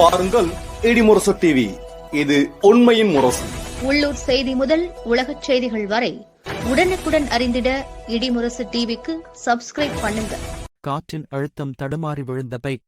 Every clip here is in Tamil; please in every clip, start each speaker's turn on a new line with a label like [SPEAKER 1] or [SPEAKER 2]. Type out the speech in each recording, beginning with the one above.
[SPEAKER 1] பாருங்கள் இடிமுரசு டிவி இது உண்மையின் முரசு.
[SPEAKER 2] உள்ளூர் செய்தி முதல் உலகச் செய்திகள் வரை உடனுக்குடன் அறிந்திட இடிமுரசு டிவிக்கு சப்ஸ்கிரைப் பண்ணுங்க.
[SPEAKER 3] காற்றின் அழுத்தம் தடுமாறி விழுந்த பைக்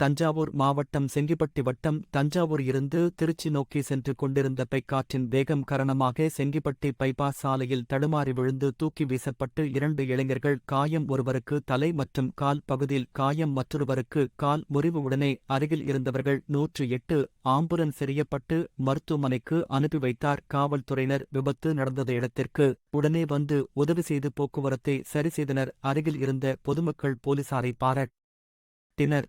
[SPEAKER 3] தஞ்சாவூர் மாவட்டம் செங்கிப்பட்டி வட்டம் தஞ்சாவூர் இருந்து திருச்சி நோக்கி சென்று கொண்டிருந்த பைக்காற்றின் வேகம் காரணமாக செங்கிப்பட்டி பைபாஸ் சாலையில் தடுமாறி விழுந்து தூக்கி வீசப்பட்டு இரண்டு இளைஞர்கள் காயம் ஒருவருக்கு தலை மற்றும் கால் பகுதியில் காயம் மற்றொருவருக்கு கால் முறிவு உடனே அருகில் இருந்தவர்கள் நூற்று எட்டு ஆம்புலன்ஸ் எறியப்பட்டு மருத்துவமனைக்கு அனுப்பி வைத்தார். காவல்துறையினர் விபத்து நடந்த இடத்திற்கு உடனே வந்து உதவி செய்து போக்குவரத்தை சரி செய்தனர். அருகில் இருந்த பொதுமக்கள் போலீசாரை பாராட்டினர்.